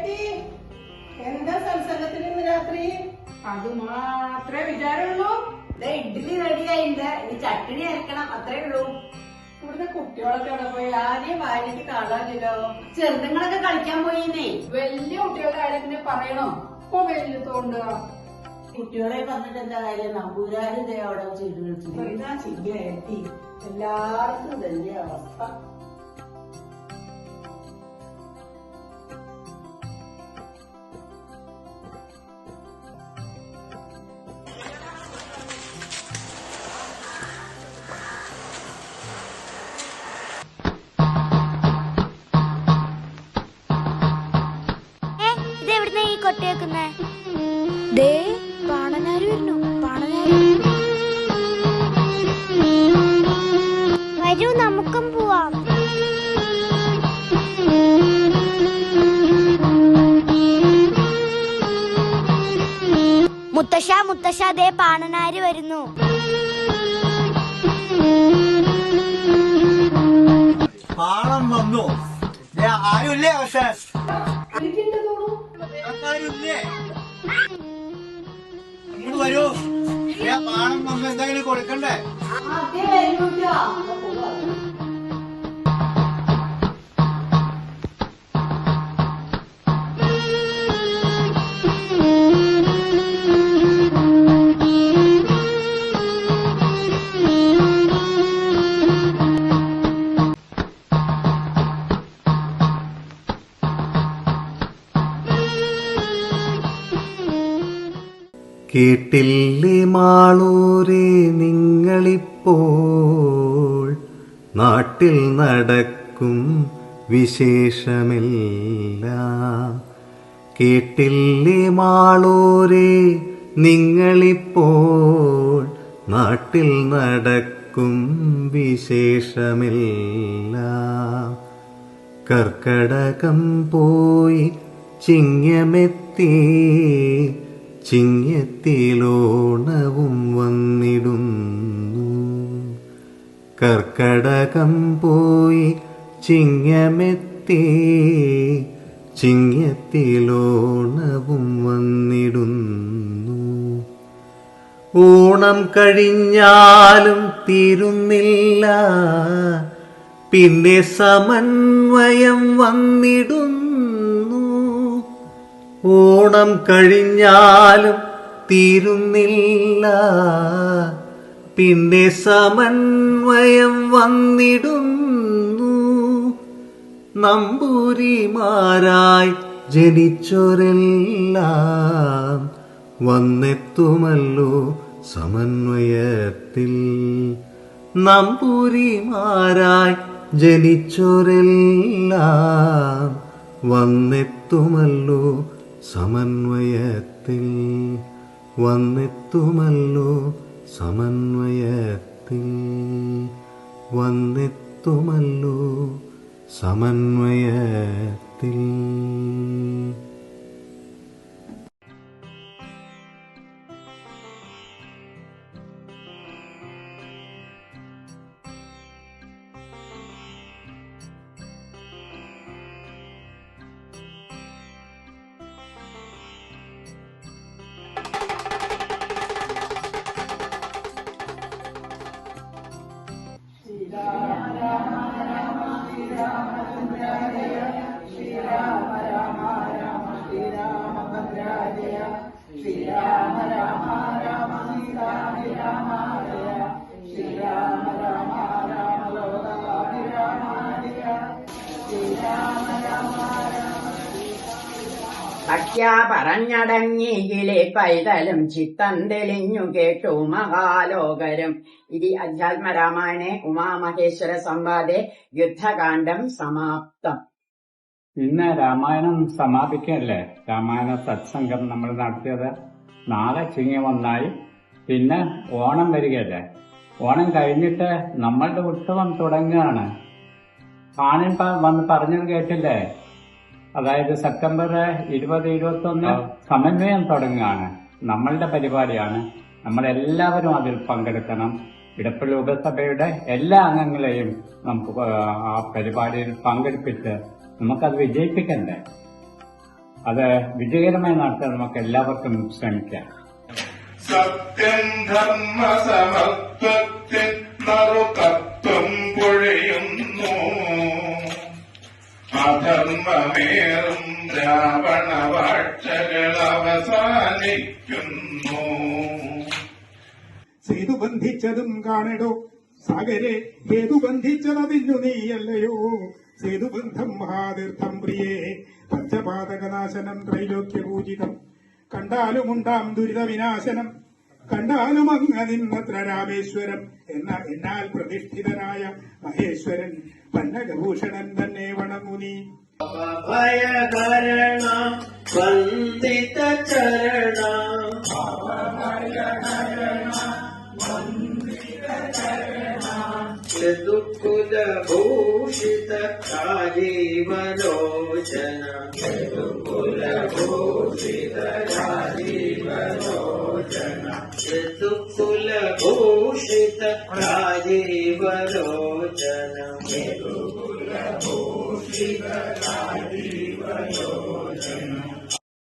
പറ്റി? എന്താ സംസർഗത്തിൽ ഇന്ന് രാത്രി? അത് മാത്രമേ വിചാരമുള്ളൂ. ഇഡ്ഡലി റെഡിയായിണ്ട് ഇനി ചട്ടിണി അരക്കണം. അത്രേ ഉള്ളൂ. ഇവിടുത്തെ കുട്ടികളൊക്കെ അവിടെ പോയി? ആരെയും വാരിക്ക് കാണാനില്ലോ ചെറുതുങ്ങളൊക്കെ കളിക്കാൻ പോയിന്നേ. വലിയ കുട്ടികളുടെ കാര്യം പിന്നെ പറയണോ? ഇപ്പൊ വലിയത്തോണ്ട് കുട്ടികളെ പറഞ്ഞിട്ട് എന്താ കാര്യം? നമ്പൂരാരും അവിടെ ചെയ്ത് കളിച്ചു ഇതാ എല്ലാവർക്കും ഇതല്ലേ അവസ്ഥ. പാണനാര് വരുന്നു പാണനാര് വരൂ. നമുക്കും പോവാം. മുത്തശ്ശ മുത്തശ്ശ ദേ പാണനാര് വരുന്നു. പാളം വന്നു. ദേ, ആരുമില്ലേ പക്ഷെ ആരുമില്ലേ വരൂ. പാണം നമ്മൾ എന്തെങ്കിലും കൊടുക്കണ്ടേ? കേട്ടില്ലേ മാളൂരെ നിങ്ങളിപ്പോൾ? നാട്ടിൽ നടക്കും വിശേഷമെല്ലാം. കേട്ടില്ലേ മാളൂരെ നിങ്ങളിപ്പോൾ? നാട്ടിൽ നടക്കും വിശേഷമില്ല. കർക്കടകം പോയി ചിങ്ങമെത്തി. ചിങ്ങത്തിലോണവും വന്നിടുന്നു. കർക്കടകം പോയി ചിങ്ങമെത്തി ചിങ്ങത്തിലോണവും വന്നിടുന്നു. ഓണം കഴിഞ്ഞാലും തീരുന്നില്ല. പിന്നെ സമന്വയം വന്നിടുന്നു. ഓണം കഴിഞ്ഞാലും തീരുന്നില്ല. പിന്നെ സമന്വയം വന്നിടുന്നു. നമ്പൂരിമാരായി ജനിച്ചോരെല്ലാം വന്നെത്തുമല്ലോ സമന്വയത്തിൽ. നമ്പൂരിമാരായി ജനിച്ചോരെല്ലാം വന്നെത്തുമല്ലോ സമന്വയത്തിൽ വന്നെത്തുമല്ലോ സമന്വയത്തിൽ വന്നെത്തുമല്ലോ സമന്വയത്തിൽ പറഞ്ഞടങ്ങിയിലെ പൈതലും ചിത്തം തെളിഞ്ഞു കേട്ടു മഹാലോകരും. ഇതി അധ്യാത്മരാമായണേ ഉമാമഹേശ്വര സംവാദേ യുദ്ധകാന്ഡം സമാപ്തം. ഇന്ന് രാമായണം സമാപിക്കല്ലേ? രാമായണ സത്സംഗം നമ്മൾ നടത്തിയത് നാളെ ചിങ്ങി വന്നായി പിന്നെ ഓണം വരികയല്ലേ? ഓണം കഴിഞ്ഞിട്ട് നമ്മളുടെ ഉത്സവം തുടങ്ങുകയാണ്. ആണിൻ വന്ന് പറഞ്ഞത് കേട്ടില്ലേ? അതായത് സെപ്റ്റംബർ ഇരുപത് ഇരുപത്തി ഒന്ന് സമന്വയം തുടങ്ങുകയാണ്. നമ്മളുടെ പരിപാടിയാണ്. നമ്മളെല്ലാവരും അതിൽ പങ്കെടുക്കണം. ഇടപ്പള്ളി ഉപസഭയുടെ എല്ലാ അംഗങ്ങളെയും നമുക്ക് ആ പരിപാടിയിൽ പങ്കെടുപ്പിച്ച് നമുക്കത് വിജയിപ്പിക്കണ്ടേ? അത് വിജയകരമായി നടത്താൻ നമുക്ക് എല്ലാവർക്കും ശ്രമിക്കാം. സത്യം ധർമ്മ സമത്വത്തിൽ നറുതത്വം പൊഴിയുന്നു. അധർമ്മമേറും രാവണ വാഴ്ചകൾ അവസാനിക്കുന്നു. ചെയ്തു ബന്ധിച്ചതും കാണടോ. സാഗരെ ഏതു ബന്ധിച്ചതതിന്നു നീയല്ലയോ? സേതുബന്ധം മഹാതീർത്ഥം പ്രിയേ പഞ്ചപാതകനാശനം ത്രൈലോക്യപൂജിതം കണ്ടാലുമുണ്ടാം ദുരിതവിനാശനം കണ്ടാലും അങ്ങ് നിന്നത്ര രാമേശ്വരം എന്ന എന്നാൽ പ്രതിഷ്ഠിതനായ മഹേശ്വരൻ പന്നകഭൂഷണൻ തന്നെ വണങ്ങുനീ ഭയകരണ വന്ദിത ചരണ चतुकुलभूषित काजीवलोचन चतुकुलभूषित